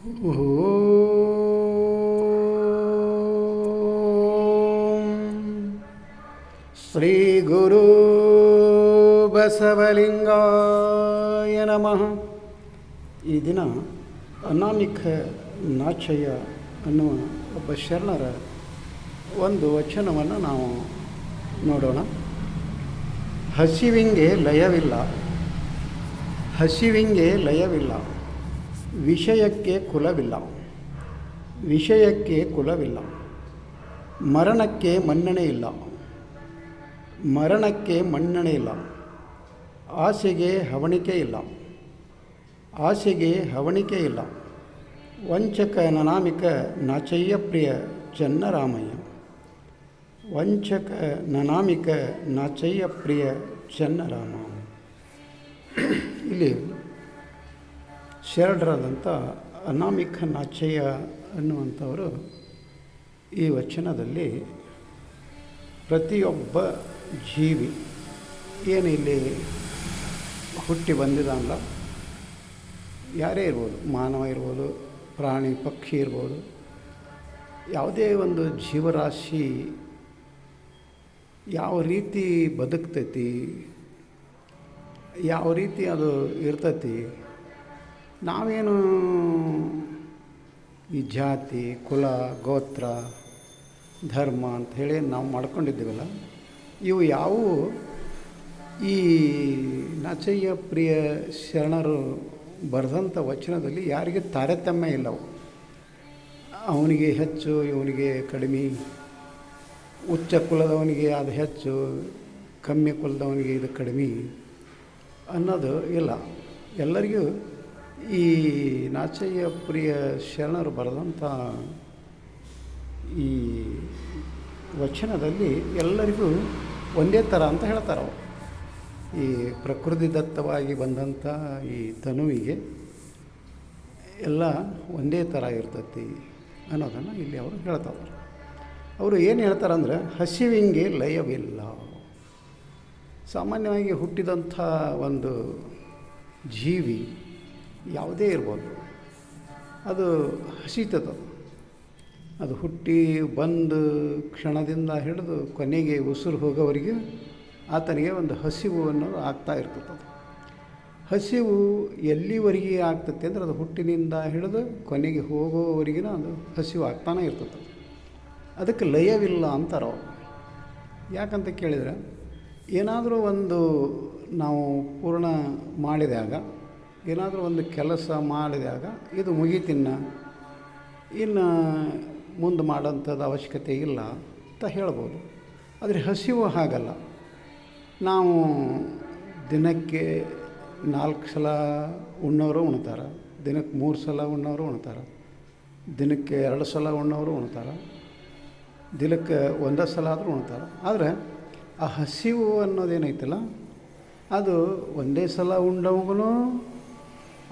ಗುರು ಬಸವಲಿಂಗಾಯ ನಮಃ ಈ ದಿನ ಅನಾಮಿಕ ನಾಚಯ್ಯ ಅನ್ನುವ ಒಬ್ಬ ಶರಣರ ಒಂದು ವಚನವನ್ನು ನಾವು ನೋಡೋಣ. ಹಸಿವಿಂಗೆ ಲಯವಿಲ್ಲ. ಹಸಿವಿಂಗೆ ಲಯವಿಲ್ಲ. ವಿಷಯಕ್ಕೆ ಕುಲವಿಲ್ಲ. ವಿಷಯಕ್ಕೆ ಕುಲವಿಲ್ಲ. ಮರಣಕ್ಕೆ ಮನ್ನಣೆ ಇಲ್ಲ. ಮರಣಕ್ಕೆ ಮನ್ನಣೆ ಇಲ್ಲ. ಆಸೆಗೆ ಹವಣಿಕೆ ಇಲ್ಲ. ಆಸೆಗೆ ಹವಣಿಕೆ ಇಲ್ಲ. ವಂಚಕ ನನಾಮಿಕ ನಾಚಯ್ಯ ಪ್ರಿಯ ಚನ್ನರಾಮಯ್ಯ. ವಂಚಕ ನನಾಮಿಕ ನಾಚಯ್ಯ ಪ್ರಿಯ ಚನ್ನರಾಮ. ಇಲ್ಲಿ ಶರಣರಾದಂಥ ಅನಾಮಿಕ ನಾಚಯ್ಯ ಅನ್ನುವಂಥವರು ಈ ವಚನದಲ್ಲಿ ಪ್ರತಿಯೊಬ್ಬ ಜೀವಿ ಏನು ಇಲ್ಲಿ ಹುಟ್ಟಿ ಬಂದಿದ್ದಾನಲ್ಲ ಯಾರೇ ಇರ್ಬೋದು, ಮಾನವ ಇರ್ಬೋದು, ಪ್ರಾಣಿ, ಪಕ್ಷಿ ಇರ್ಬೋದು, ಯಾವುದೇ ಒಂದು ಜೀವರಾಶಿ ಯಾವ ರೀತಿ ಬದುಕ್ತೈತಿ, ಯಾವ ರೀತಿ ಅದು ಇರ್ತೈತಿ ನಾವೇನು ಈ ಜಾತಿ, ಕುಲ, ಗೋತ್ರ, ಧರ್ಮ ಅಂತ ಹೇಳಿ ನಾವು ಮಾಡ್ಕೊಂಡಿದ್ದೀವಲ್ಲ, ಇವು ಯಾವುವು? ಈ ನಾಚಯ್ಯ ಪ್ರಿಯ ಶರಣರು ಬರೆದಂಥ ವಚನದಲ್ಲಿ ಯಾರಿಗೆ ತಾರತಮ್ಯ ಇಲ್ಲವು. ಅವನಿಗೆ ಹೆಚ್ಚು, ಇವನಿಗೆ ಕಡಿಮೆ. ಉಚ್ಚ ಕುಲದವನಿಗೆ ಅದು ಹೆಚ್ಚು, ಕಮ್ಮಿ ಕುಲದವನಿಗೆ ಇದು ಕಡಿಮೆ ಅನ್ನೋದು ಇಲ್ಲ. ಎಲ್ಲರಿಗೂ ಈ ನಾಚಯ್ಯ ಪ್ರಿಯ ಶರಣರು ಬರೆದಂಥ ಈ ವಚನದಲ್ಲಿ ಎಲ್ಲರಿಗೂ ಒಂದೇ ಥರ ಅಂತ ಹೇಳ್ತಾರೆ ಅವರು. ಈ ಪ್ರಕೃತಿ ದತ್ತವಾಗಿ ಬಂದಂಥ ಈ ತನುವಿಗೆ ಎಲ್ಲ ಒಂದೇ ಥರ ಇರ್ತತಿ ಅನ್ನೋದನ್ನು ಇಲ್ಲಿ ಅವರು ಹೇಳ್ತಾರೆ ಅವರು ಏನು ಹೇಳ್ತಾರೆ ಹೇಳ್ತಾರಂದ್ರೆ ಹಸಿವಿಂಗೆ ಲಯವಿಲ್ಲ. ಸಾಮಾನ್ಯವಾಗಿ ಹುಟ್ಟಿದಂಥ ಒಂದು ಜೀವಿ ಯಾವುದೇ ಇರ್ಬೋದು. ಅದು ಹಸಿತದ. ಅದು ಹುಟ್ಟಿ ಬಂದು ಕ್ಷಣದಿಂದ ಹಿಡಿದು ಕೊನೆಗೆ ಉಸಿರು ಹೋಗೋವರೆಗೆ ಆತನಿಗೆ ಒಂದು ಹಸಿವು ಅನ್ನೋದು ಆಗ್ತಾ ಇರ್ತದೆ. ಹಸಿವು ಎಲ್ಲಿವರೆಗೆ ಆಗ್ತದೆ ಅಂದರೆ ಅದು ಹುಟ್ಟಿನಿಂದ ಹಿಡಿದು ಕೊನೆಗೆ ಹೋಗೋವರೆಗಿನ ಅದು ಹಸಿವು ಆಗ್ತಾನೆ ಇರ್ತದೆ. ಅದಕ್ಕೆ ಲಯವಿಲ್ಲ ಅಂತಾರೆ ಅವರು. ಯಾಕಂತ ಕೇಳಿದರೆ ಏನಾದರೂ ಒಂದು ನಾವು ಪೂರ್ಣ ಮಾಡಿದಾಗ ಏನಾದರೂ ಒಂದು ಕೆಲಸ ಮಾಡಿದಾಗ ಇದು ಮುಗೀತಿನ್ನ, ಇನ್ನು ಮುಂದೆ ಮಾಡೋಂಥದ್ದು ಅವಶ್ಯಕತೆ ಇಲ್ಲ ಅಂತ ಹೇಳ್ಬೋದು. ಆದರೆ ಹಸಿವು ಹಾಗಲ್ಲ. ನಾವು ದಿನಕ್ಕೆ ನಾಲ್ಕು ಸಲ ಉಣ್ಣೋರು ಉಣ್ತಾರೆ, ದಿನಕ್ಕೆ ಮೂರು ಸಲ ಉಣ್ಣೋರು ಉಣ್ತಾರೆ, ದಿನಕ್ಕೆ ಎರಡು ಸಲ ಉಣ್ಣೋರು ಉಣ್ತಾರೆ, ದಿನಕ್ಕೆ ಒಂದೇ ಸಲ ಆದರೂ ಉಣ್ತಾರೆ. ಆದರೆ ಆ ಹಸಿವು ಅನ್ನೋದೇನೈತಲ್ಲ, ಅದು ಒಂದೇ ಸಲ ಉಂಡವಗೂ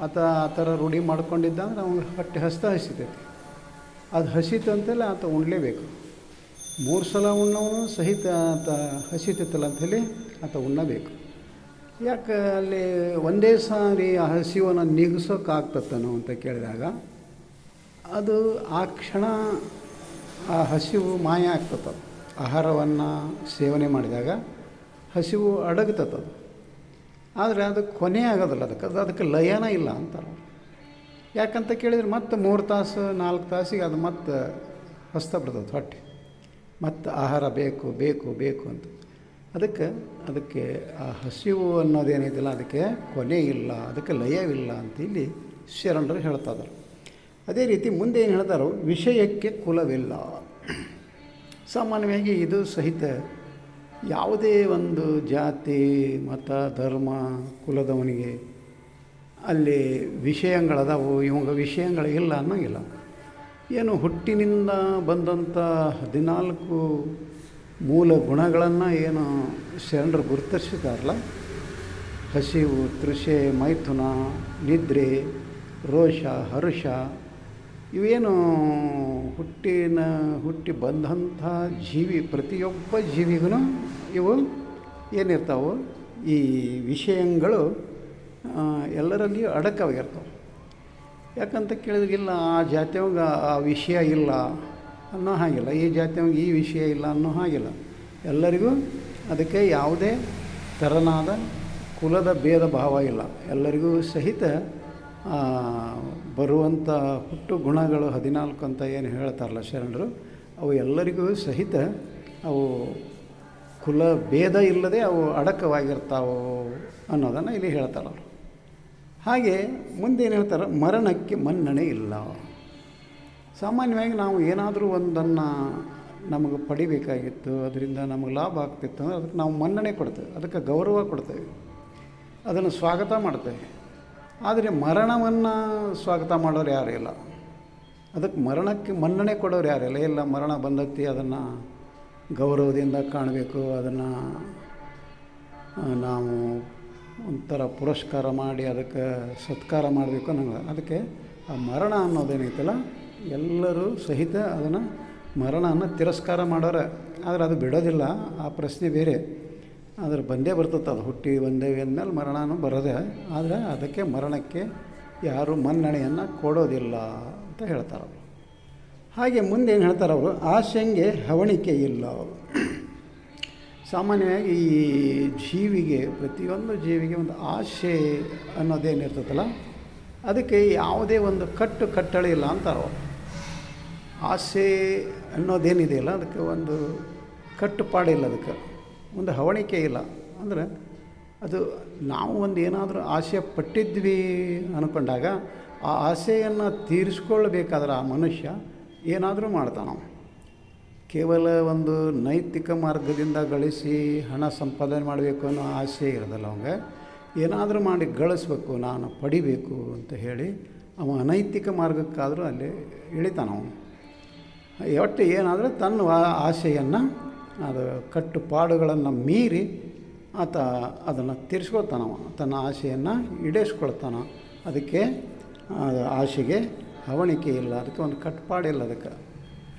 ಆತ ಆ ಥರ ರೂಢಿ ಮಾಡ್ಕೊಂಡಿದ್ದ ಅಂದ್ರೆ ಅವ್ನು ಹೊಟ್ಟೆ ಹಸ್ತ ಹಸಿತೈತಿ. ಅದು ಹಸಿತಂತೆಲ್ಲ ಆತ ಉಣ್ಲೇಬೇಕು. ಮೂರು ಸಲ ಉಣ್ಣವನು ಸಹಿತ ಆತ ಹಸಿತೈತಲ್ಲ ಅಂಥೇಳಿ ಆತ ಉಣ್ಣಬೇಕು. ಯಾಕೆ ಅಲ್ಲಿ ಒಂದೇ ಸಾರಿ ಆ ಹಸಿವನ್ನು ನೀಗಿಸೋಕ್ಕಾಗ್ತತ್ತನೋ ಅಂತ ಕೇಳಿದಾಗ ಅದು ಆ ಕ್ಷಣ ಆ ಹಸಿವು ಮಾಯ ಆಗ್ತದ ಆಹಾರವನ್ನು ಸೇವನೆ ಮಾಡಿದಾಗ ಹಸಿವು ಅಡಗ್ತದದು ಆದರೆ ಅದು ಕೊನೆ ಆಗೋದಿಲ್ಲ ಅದಕ್ಕೆ. ಅದು ಅದಕ್ಕೆ ಲಯನ ಇಲ್ಲ ಅಂತಾರೆ. ಯಾಕಂತ ಕೇಳಿದ್ರೆ ಮತ್ತೆ ಮೂರು ತಾಸು, ನಾಲ್ಕು ತಾಸಿಗೆ ಅದು ಮತ್ತೆ ಹೊಸ್ತ ಬಿಡ್ತದೆ ಹೊಟ್ಟೆ. ಮತ್ತು ಆಹಾರ ಬೇಕು ಬೇಕು ಬೇಕು ಅಂತ. ಅದಕ್ಕೆ ಅದಕ್ಕೆ ಆ ಹಸಿವು ಅನ್ನೋದೇನಿದಿಲ್ಲ ಅದಕ್ಕೆ ಕೊನೆ ಇಲ್ಲ, ಅದಕ್ಕೆ ಲಯವಿಲ್ಲ ಅಂತ ಇಲ್ಲಿ ಶರಣರು ಹೇಳ್ತಾ ಇದ್ದಾರೆ. ಅದೇ ರೀತಿ ಮುಂದೆ ಏನು ಹೇಳ್ತಾರೋ, ವಿಷಯಕ್ಕೆ ಕುಲವಿಲ್ಲ. ಸಾಮಾನ್ಯವಾಗಿ ಇದು ಸಹಿತ ಯಾವುದೇ ಒಂದು ಜಾತಿ, ಮತ, ಧರ್ಮ, ಕುಲದವನಿಗೆ ಅಲ್ಲಿ ವಿಷಯಗಳದಾವು. ಇವಾಗ ವಿಷಯಗಳಿಲ್ಲ ಅನ್ನೋಂಗಿಲ್ಲ. ಏನು ಹುಟ್ಟಿನಿಂದ ಬಂದಂಥ ಹದಿನಾಲ್ಕು ಮೂಲ ಗುಣಗಳನ್ನು ಏನು ಶರಣರು ಗುರುತಿಸಿದಾರಲ್ಲ ಹಸಿವು, ತೃಷೆ, ಮೈಥುನ, ನಿದ್ರೆ, ರೋಷ, ಹರುಷ ಇವೇನು ಹುಟ್ಟಿನ ಹುಟ್ಟಿ ಬಂದಂಥ ಜೀವಿ ಪ್ರತಿಯೊಬ್ಬ ಜೀವಿಗೂ ಇವು ಏನಿರ್ತಾವೆ? ಈ ವಿಷಯಗಳು ಎಲ್ಲರಲ್ಲಿಯೂ ಅಡಕವಾಗಿರ್ತವೆ. ಯಾಕಂತ ಕೇಳಿದ್ರೆ, ಇಲ್ಲ, ಆ ಜಾತಿಯವಾಗ ಆ ವಿಷಯ ಇಲ್ಲ ಅನ್ನೋ ಹಾಗಿಲ್ಲ. ಈ ಜಾತಿಯವಾಗ ಈ ವಿಷಯ ಇಲ್ಲ ಅನ್ನೋ ಹಾಗಿಲ್ಲ. ಎಲ್ಲರಿಗೂ ಅದಕ್ಕೆ ಯಾವುದೇ ತೆರನಾದ ಕುಲದ ಭೇದ ಭಾವ ಇಲ್ಲ. ಎಲ್ಲರಿಗೂ ಸಹಿತ ಬರುವಂಥ ಹುಟ್ಟು ಗುಣಗಳು ಹದಿನಾಲ್ಕು ಅಂತ ಏನು ಹೇಳ್ತಾರಲ್ಲ ಶರಣರು, ಅವು ಎಲ್ಲರಿಗೂ ಸಹಿತ ಅವು ಕುಲ ಭೇದ ಇಲ್ಲದೆ ಅವು ಅಡಕವಾಗಿರ್ತಾವು ಅನ್ನೋದನ್ನು ಇಲ್ಲಿ ಹೇಳ್ತಾರೆ ಅವರು. ಹಾಗೆ ಮುಂದೇನು ಹೇಳ್ತಾರೆ? ಮರಣಕ್ಕೆ ಮನ್ನಣೆ ಇಲ್ಲ. ಸಾಮಾನ್ಯವಾಗಿ ನಾವು ಏನಾದರೂ ಒಂದನ್ನು ನಮಗೆ ಪಡಿಬೇಕಾಗಿತ್ತು, ಅದರಿಂದ ನಮಗೆ ಲಾಭ ಆಗ್ತಿತ್ತು ಅಂದರೆ ಅದಕ್ಕೆ ನಾವು ಮನ್ನಣೆ ಕೊಡ್ತೇವೆ, ಅದಕ್ಕೆ ಗೌರವ ಕೊಡ್ತೇವೆ, ಅದನ್ನು ಸ್ವಾಗತ ಮಾಡ್ತೇವೆ. ಆದರೆ ಮರಣವನ್ನು ಸ್ವಾಗತ ಮಾಡೋರು ಯಾರೂ ಇಲ್ಲ? ಅದಕ್ಕೆ ಮರಣಕ್ಕೆ ಮನ್ನಣೆ ಕೊಡೋರು ಯಾರಿಲ್ಲ ಇಲ್ಲ? ಮರಣ ಬಂದತ್ತಿ ಅದನ್ನು ಗೌರವದಿಂದ ಕಾಣಬೇಕು. ಅದನ್ನು ನಾವು ಒಂಥರ ಪುರಸ್ಕಾರ ಮಾಡಿ ಅದಕ್ಕೆ ಸತ್ಕಾರ ಮಾಡಬೇಕು ಅನ್ನೋ ಅದಕ್ಕೆ ಆ ಮರಣ ಅನ್ನೋದೇನೈತಲ್ಲ, ಎಲ್ಲರೂ ಸಹಿತ ಅದನ್ನು ಮರಣವನ್ನು ತಿರಸ್ಕಾರ ಮಾಡೋರೆ. ಆದರೆ ಅದು ಬಿಡೋದಿಲ್ಲ, ಆ ಪ್ರಶ್ನೆ ಬೇರೆ. ಆದರೆ ಬಂದೇ ಬರ್ತದೆ, ಅದು ಹುಟ್ಟಿ ಬಂದೇವಿ ಅಂದಮೇಲೆ ಮರಣನೂ ಬರೋದೆ. ಆದರೆ ಅದಕ್ಕೆ ಮರಣಕ್ಕೆ ಯಾರು ಮನ್ನಣೆಯನ್ನು ಕೊಡೋದಿಲ್ಲ ಅಂತ ಹೇಳ್ತಾರೆ ಹಾಗೆ ಮುಂದೆ ಏನು ಹೇಳ್ತಾರೆ ಅವರು? ಆಶಂಗೆ ಹವಣಿಕೆ ಇಲ್ಲ. ಸಾಮಾನ್ಯವಾಗಿ ಈ ಜೀವಿಗೆ, ಪ್ರತಿಯೊಂದು ಜೀವಿಗೆ ಒಂದು ಆಸೆ ಅನ್ನೋದೇನಿರ್ತದಲ್ಲ ಅದಕ್ಕೆ ಯಾವುದೇ ಒಂದು ಕಟ್ಟು ಕಟ್ಟಳೆ ಇಲ್ಲ ಅಂತಾರೆ ಅವರು ಆಸೆ ಅನ್ನೋದೇನಿದೆಯಲ್ಲ ಅದಕ್ಕೆ ಒಂದು ಕಟ್ಟುಪಾಡಿಲ್ಲ ಅದಕ್ಕೆ. ಒಂದು ಹವಣಿಕೆ ಇಲ್ಲ. ಅಂದರೆ ಅದು ನಾವು ಒಂದು ಏನಾದರೂ ಆಸೆ ಪಟ್ಟಿದ್ವಿ ಅಂದ್ಕೊಂಡಾಗ ಆ ಆಸೆಯನ್ನು ತೀರಿಸ್ಕೊಳ್ಬೇಕಾದ್ರೆ ಆ ಮನುಷ್ಯ ಏನಾದರೂ ಮಾಡ್ತಾನೆ ಕೇವಲ ಒಂದು ನೈತಿಕ ಮಾರ್ಗದಿಂದ ಗಳಿಸಿ ಹಣ ಸಂಪಾದನೆ ಮಾಡಬೇಕು ಅನ್ನೋ ಆಸೆ ಇರೋದಲ್ಲ ಅವಂಗೆ. ಏನಾದರೂ ಮಾಡಿ ಗಳಿಸ್ಬೇಕು, ನಾನು ಪಡಿಬೇಕು ಅಂತ ಹೇಳಿ ಅವ ಅನೈತಿಕ ಮಾರ್ಗಕ್ಕಾದರೂ ಅಲ್ಲಿ ಇಳಿತಾನ ಅವನು. ಒಟ್ಟು ಏನಾದರೂ ತನ್ನ ಆಸೆಯನ್ನು, ಅದು ಕಟ್ಟುಪಾಡುಗಳನ್ನು ಮೀರಿ ಆತ ಅದನ್ನು ತೀರಿಸ್ಕೊಳ್ತಾನವ ತನ್ನ ಆಸೆಯನ್ನು ಈಡೇರಿಸ್ಕೊಳ್ತಾನ. ಅದಕ್ಕೆ ಅದು ಆಸೆಗೆ ಹವಣಿಕೆ ಇಲ್ಲ, ಅದಕ್ಕೆ ಒಂದು ಕಟ್ಪಾಡಿಲ್ಲ ಅದಕ್ಕೆ.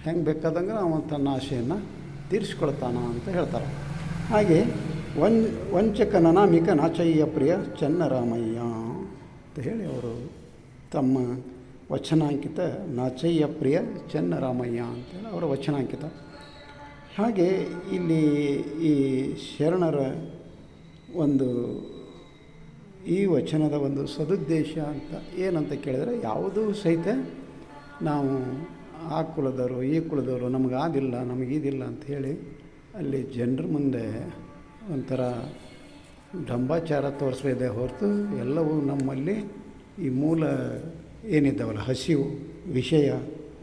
ಹೆಂಗೆ ಬೇಕಾದಂಗೆ ಅವನು ತನ್ನ ಆಶೆಯನ್ನು ತೀರಿಸ್ಕೊಳ್ತಾನ ಅಂತ ಹೇಳ್ತಾರೆ. ಹಾಗೆ ವಂಚಕನ ನಾಮಿಕ ನಾಚಯ್ಯ ಪ್ರಿಯ ಚನ್ನರಾಮಯ್ಯ ಅಂತ ಹೇಳಿ ಅವರು ತಮ್ಮ ವಚನಾಂಕಿತ ನಾಚಯ್ಯ ಪ್ರಿಯ ಚನ್ನರಾಮಯ್ಯ ಅಂತೇಳಿ ಅವರ ವಚನಾಂಕಿತ. ಹಾಗೆ ಇಲ್ಲಿ ಈ ಶರಣರ ಒಂದು ಈ ವಚನದ ಒಂದು ಸದುದ್ದೇಶ ಅಂತ ಏನಂತ ಕೇಳಿದರೆ ಯಾವುದೂ ಸಹಿತ ನಾವು ಆ ಕುಲದವರು, ಈ ಕುಲದವರು ನಮಗೆ ಆದಿಲ್ಲ ಅಂತ ಹೇಳಿ ಅಲ್ಲಿ ಜನರ ಮುಂದೆ ಒಂಥರ ಡಂಬಾಚಾರ ತೋರಿಸಿದೆ ಹೊರತು ಎಲ್ಲವೂ ನಮ್ಮಲ್ಲಿ ಈ ಮೂಲ ಏನಿದ್ದಾವಲ್ಲ, ಹಸಿವು, ವಿಷಯ,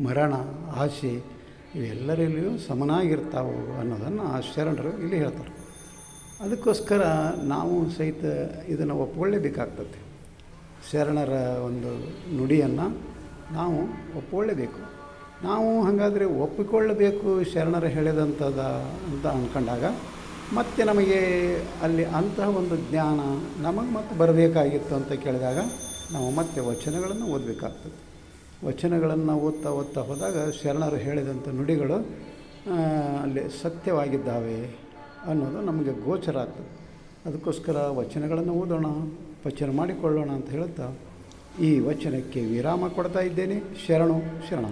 ಮರಣ, ಆಸೆ, ಇವೆಲ್ಲರಲ್ಲಿಯೂ ಸಮನಾಗಿರ್ತಾವೆ ಅನ್ನೋದನ್ನು ಆ ಶರಣರು ಇಲ್ಲಿ ಹೇಳ್ತಾರೆ. ಅದಕ್ಕೋಸ್ಕರ ನಾವು ಸಹಿತ ಇದನ್ನು ಒಪ್ಕೊಳ್ಳೇಬೇಕಾಗ್ತದೆ. ಶರಣರ ಒಂದು ನುಡಿಯನ್ನು ನಾವು ಒಪ್ಪಿಕೊಳ್ಳೇಬೇಕು ನಾವು ಹಾಗಾದರೆ ಒಪ್ಪಿಕೊಳ್ಳಬೇಕು ಶರಣರು ಹೇಳಿದಂಥದ ಅಂತ ಅಂದ್ಕೊಂಡಾಗ ಮತ್ತೆ ನಮಗೆ ಅಲ್ಲಿ ಅಂತಹ ಒಂದು ಜ್ಞಾನ ನಮಗೆ ಮತ್ತೆ ಬರಬೇಕಾಗಿತ್ತು ಅಂತ ಕೇಳಿದಾಗ ನಾವು ಮತ್ತೆ ವಚನಗಳನ್ನು ಓದಬೇಕಾಗ್ತದೆ. ವಚನಗಳನ್ನು ಓದ್ತಾ ಓದ್ತಾ ಹೋದಾಗ ಶರಣರು ಹೇಳಿದಂಥ ನುಡಿಗಳು ಅಲ್ಲಿ ಸತ್ಯವಾಗಿದ್ದಾವೆ. ಅನ್ನೋದು ನಮಗೆ ಗೋಚರ ಆಗ್ತದೆ. ಅದಕ್ಕೋಸ್ಕರ ವಚನಗಳನ್ನು ಓದೋಣ ವಚನ ಮಾಡಿಕೊಳ್ಳೋಣ ಅಂತ ಹೇಳ್ತಾ ಈ ವಚನಕ್ಕೆ ವಿರಾಮ ಕೊಡ್ತಾ ಇದ್ದೇನೆ. ಶರಣು ಶರಣ